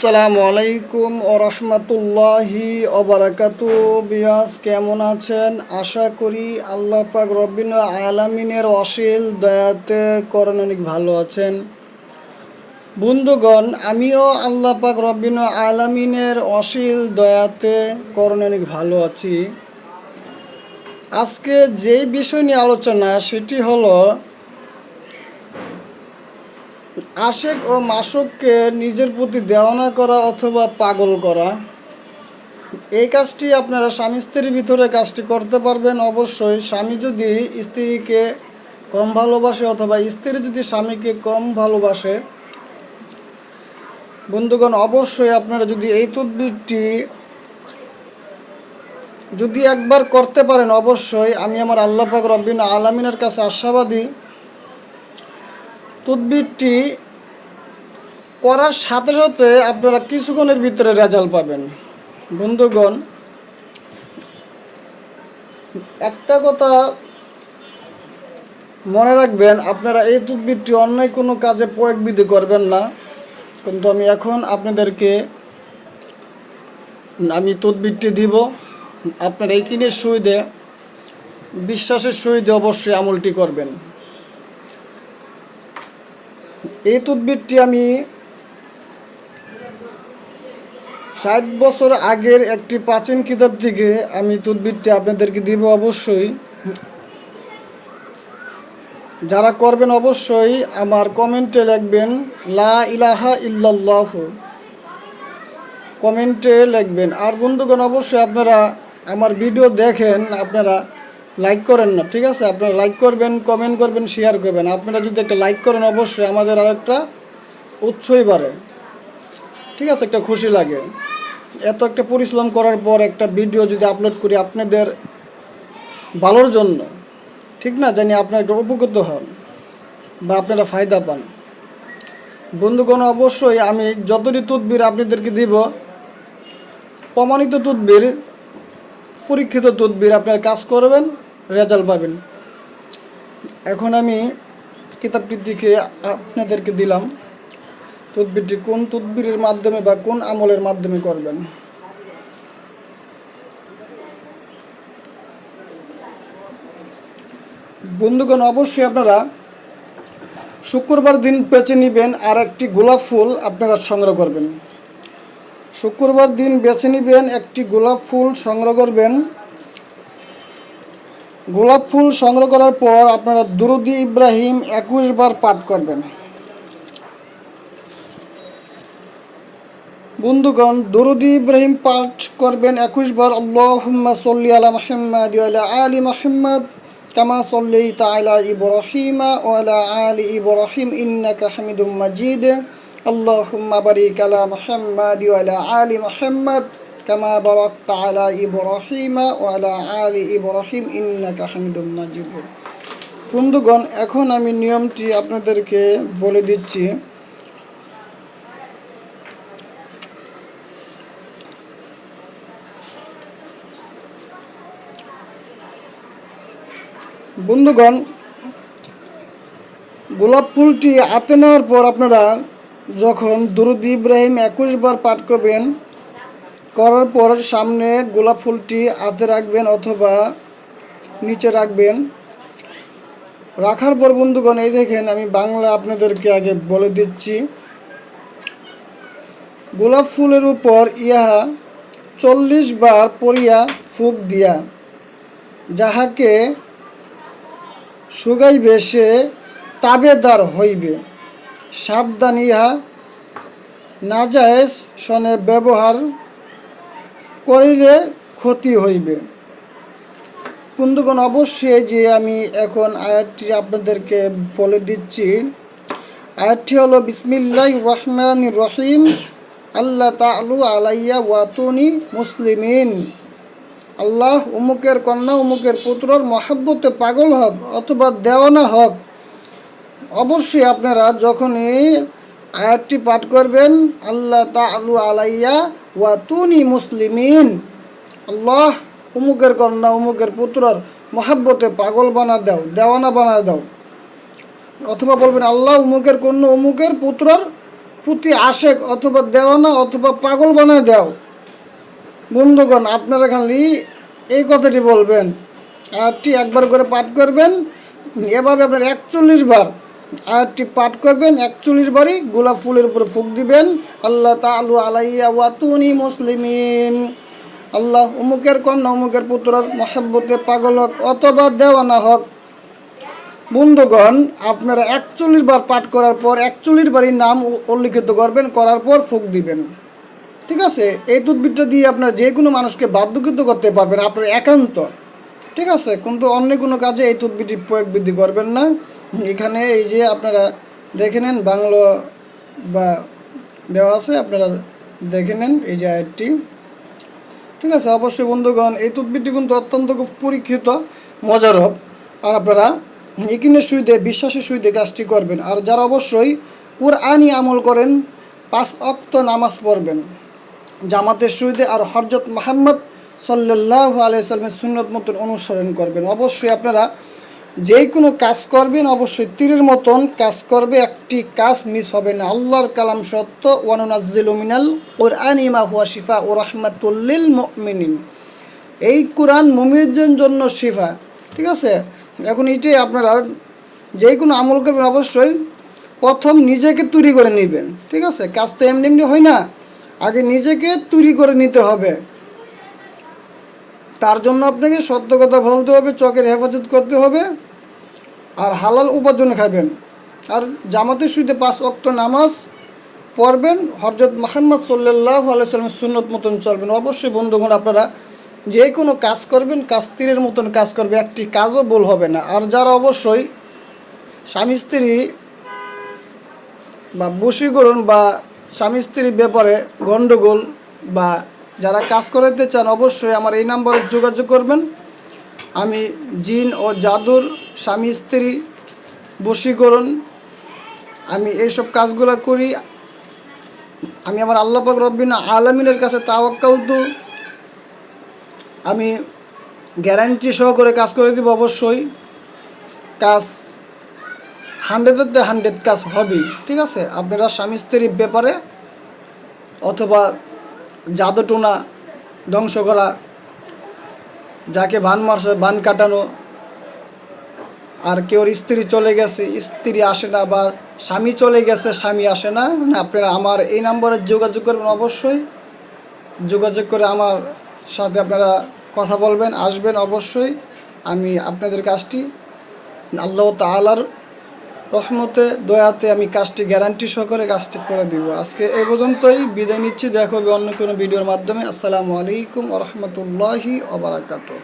আসসালামু আলাইকুম ও রহমতুল্লাহি অবরাকাতু বিয়াস কেমন আছেন? আশা করি আল্লাহ পাক রব্বিন আলামিনের অশীল দয়াতে করেন অনেক ভালো আছেন। বন্ধুগণ, আমিও আল্লাহ পাক রব্বিন আলামিনের অশীল দয়াতে করণ অনেক ভালো আছি। আজকে যেই বিষয় নিয়ে আলোচনা, সেটি হলো আশেক ও মাসুককে নিজের প্রতি দেওয়ানা করা অথবা পাগল করা, এই কাজটি আপনারা স্বামী স্ত্রীর ভিতরে কাজটি করতে পারবেন। অবশ্যই স্বামী যদি স্ত্রীকে কম ভালোবাসে অথবা স্ত্রী যদি স্বামীকে কম ভালোবাসে, বন্ধুগণ, অবশ্যই আপনারা যদি এই তদবিরটি যদি একবার করতে পারেন, অবশ্যই আমি আমার আল্লাহ পাক রব্বিন আলামিনের কাছে আশাবাদী। তদবিরটি করার সাথে সাথে আপনারা কিছুক্ষণের ভিতরে রেজাল্ট পাবেন। বন্ধুগণ, একটা কথা মনে রাখবেন, আপনারা এই তদবিরটি অন্যায় কোনো কাজে প্রয়োগ বিধি করবেন না। কিন্তু আমি এখন আপনাদেরকে আমি তদবিরটি দিব। আপনারা এই কিনের সুবিধে বিশ্বাসের সহিতে অবশ্যই আমলটি করবেন। এই তদবিরটি আমি ষাট বছর আগের একটি প্রাচীন কিতাব থেকে আমি তদবিরটি আপনাদেরকে দিব অবশ্যই। যারা করবেন অবশ্যই আমার কমেন্টে লিখবেন, লা ইলাহা ইল্লাল্লাহ কমেন্টে লিখবেন। আর বন্ধুগণ, অবশ্যই আপনারা আমার ভিডিও দেখেন, আপনারা লাইক করেন না, ঠিক আছে? আপনারা লাইক করবেন কমেন্ট করবেন শেয়ার করবেন। আপনারা যদি একটা লাইক করেন, অবশ্যই আমাদের আর একটা উৎসই বাড়ে। ঠিক আছে? একটা খুশি লাগে। এত একটা পরিশ্রম করার পর একটা ভিডিও যদি আপলোড করি আপনাদের ভালোর জন্য, ঠিক না? জানি আপনারা একটু উপকৃত হন বা আপনারা ফায়দা পান। বন্ধুগণ, অবশ্যই আমি যতটি তদবির আপনাদেরকে দিব, প্রমাণিত তদবির, পরীক্ষিত তদবির আপনারা কাজ করবেন। রেজাল্ট পাবেন। এখন আমি কিতাবটির দিকে আপনাদেরকে দিলাম, তদবিরটি কোন তদবিরের মাধ্যমে বা কোন আমলের মাধ্যমে করবেন। বন্ধুগণ, অবশ্যই আপনারা শুক্রবার দিন বেছে নেবেন আর একটি গোলাপ ফুল আপনারা সংগ্রহ করবেন। শুক্রবার দিন বেছে নেবেন, একটি গোলাপ ফুল সংগ্রহ করবেন। গোলাপ ফুল সংগ্রহ করার পর আপনারা দুরুদি ইব্রাহিম একুশ বার পাঠ করবেন। বন্ধুগণ, দুরুদি ইব্রাহিম পাঠ করবেন একুশ বার। আল্লাহ সল্লি আলা মুহাম্মাদ আলি মুহাম্মাদ, কামা সল্লাইতা আলা ইব্রাহিম ওয়ালা আলি ইব্রাহিম ইন্নাকা হামিদুম মাজিদ। আল্লাহ বারিক আলা মুহাম্মাদ ওয়ালা আলি মুহাম্মাদ। كما باركت على إبراهيم وعلى آل إبراهيم إنك حميد مجيد বন্ধুগণ এখন আমি নিয়মটি আপনাদেরকে বলে দিচ্ছি বন্ধুগণ গোলাপ ফুলটি হাতে নেওয়ার পর আপনারা যখন দুরুদ ইব্রাহিম একুশ বার পাঠ করবেন করার পর সামনে গোলাপ ফুলটি হাতে রাখবেন অথবা নিচে রাখবেন। রাখার পর বন্ধুগণ, এই দেখেন আমি বাংলা আপনাদেরকে আগে বলে দিচ্ছি। গোলাপ ফুলের উপর ইহা চল্লিশ বার পরিয়া ফুক দিয়া, যাহাকে সুগাইবে সে তাবেদার হইবে। সাবধান ইহা নাজায়েজ সনে ব্যবহার করিলে ক্ষতি হইবে। বন্ধুগণ, অবশ্যই যে আমি এখন আয়াতটি আপনাদেরকে বলে দিচ্ছি, আয়াতটি হলো বিসমিল্লাহ রহমান রহিম, আল্লাহ তালু আলাইয়া ওয়াতুনি মুসলিমিন। আল্লাহ উমুকের কন্যা, উমুকের পুত্রর মহাব্বতে পাগল হক অথবা দেওয়ানা হক। অবশ্যই আপনারা যখন এই আয়াতটি পাঠ করবেন আল্লাহ তালু আলাইয়া ওয়া তুনি মুসলিমিন। আল্লাহ উমুকের কন্যা, উমুকের পুত্রর মহাব্বতে পাগল বানা দাও, দেওয়ানা বানা দাও। অথবা বলবেন, আল্লাহ উমুকের কন্যা, উমুকের পুত্রর প্রতি আশেক অথবা দেওয়ানা অথবা পাগল বানায় দাও। বন্ধুগণ, আপনারা খালি এই কথাটি বলবেন। আয়াতটি একবার করে পাঠ করবেন, এভাবে আপনার একচল্লিশ বার আয়াতটি পাঠ করবেন, একচল্লিশ বারই গোলাপ ফুলের উপর ফুক দিবেন। আল্লাহ তালু আলাইয়া ওয়াতুনি মুসলিমিন। আল্লাহ অমুকের কন্যা অমুকের পুত্রের মহাব্বতে পাগল হোক অথবা দেওয়ানা হোক। বন্ধুগণ, আপনারা একচল্লিশ বার পাঠ করার পর, একচল্লিশ বারই নাম উল্লিখিত করবেন, করার পর ফুক দিবেন। ঠিক আছে? এই তদবিরটা দিয়ে আপনারা যে কোনো মানুষকে বাধ্যকৃত করতে পারবেন, আপনার একান্ত। ঠিক আছে? কিন্তু অন্য কোনো কাজে এই তদবিরটি প্রয়োগ বৃদ্ধি করবেন না। এখানে এই যে আপনারা দেখে নেন, বাংলা বা দেওয়া আছে, আপনারা দেখে নেন এই যে আয়াতটি। ঠিক আছে, অবশ্যই বন্ধুগণ, এই তদবিরটি কিন্তু অত্যন্ত খুব পরীক্ষিত, মজার হব আর আপনারা ইকিনের সুইদে বিশ্বাসের সুইদে কাজটি করবেন। আর যারা অবশ্যই কোরআনই আমল করেন, পাঁচ অক্ত নামাজ পড়বেন। জামাতের সুইদে আর হরজত মাহমদ সাল্লাহ আলাইসাল্লামের সুন্নত মতন অনুসরণ করবেন। অবশ্যই আপনারা যে কোনো কাজ করবেন, অবশ্যই তীরের মতন কাজ করবে, একটি কাজ মিস হবে না। আল্লাহর কালাম সত্য, ওয়ানুনাজ্জিল মিনাল কোরআন ইমা হুয়া শিফা ও রহমাতুল্লিল মুমিনিন। এই কোরআন মুমিনদের জন্য শিফা, ঠিক আছে? এখন এইটাই আপনারা যে কোনো আমল করবেন, অবশ্যই প্রথম নিজেকে তৈরি করে নেবেন, ঠিক আছে? কাজ তো এমনি এমনি হয় না, আগে নিজেকে তৈরি করে নিতে হবে। তার জন্য আপনাকে সত্য কথা বলতে হবে চকের হেফাজত করতে হবে আর হালাল উপার্জন খাবেন। আর জামাতের শুইতে পাঁচ অক্ত নামাজ পড়বেন হরজত মাহমদ সাল্লাহ আলাইসাল্লামের সুন্নত মতন চলবেন। অবশ্যই বন্ধুগণ, আপনারা যে কোনো কাজ করবেন, কাজ তীরের মতন কাজ করবে, একটি কাজও ভুল হবে না। আর যারা অবশ্যই স্বামী স্ত্রী বা বশীকরণ বা স্বামী স্ত্রীর ব্যাপারে গণ্ডগোল বা যারা কাজ করাতে চান, অবশ্যই আমার এই নাম্বারে যোগাযোগ করবেন। আমি জিন ও জাদুর স্বামী, স্ত্রী বশীকরণ। আমি এইসব কাজগুলো করি। আমি আমার আল্লাহ পাক রব্বিনা আলমিনের কাছে তাওয়াক্কাল তো আমি গ্যারান্টি সহকারে কাজ করে দিব অবশ্যই। কাজ হান্ড্রেডের হান্ড্রেড কাজ হবেই, ঠিক আছে? আপনারা স্বামী স্ত্রীর ব্যাপারে অথবা জাদুটোনা ধ্বংস করা, যাকে বান মারছে বান কাটানো, আর কেউর স্ত্রী চলে গেছে, স্ত্রী আসে না বা স্বামী চলে গেছে, স্বামী আসে না। আপনারা আমার এই নাম্বারে যোগাযোগ করবেন অবশ্যই। যোগাযোগ করে আমার সাথে আপনারা কথা বলবেন, আসবেন অবশ্যই। আমি আপনাদের কাজটি আল্লাহ তালার রহমতে, দয়াতে আমি কাজটি গ্যারান্টি সহকারে কাজটি করে দিব। আজকে এ পর্যন্তই বিদায় নিচ্ছি। দেখা অন্য কোনো ভিডিওর মাধ্যমে। আসসালামু আলাইকুম রহমতুল্লাহি ওবরাকাতুহ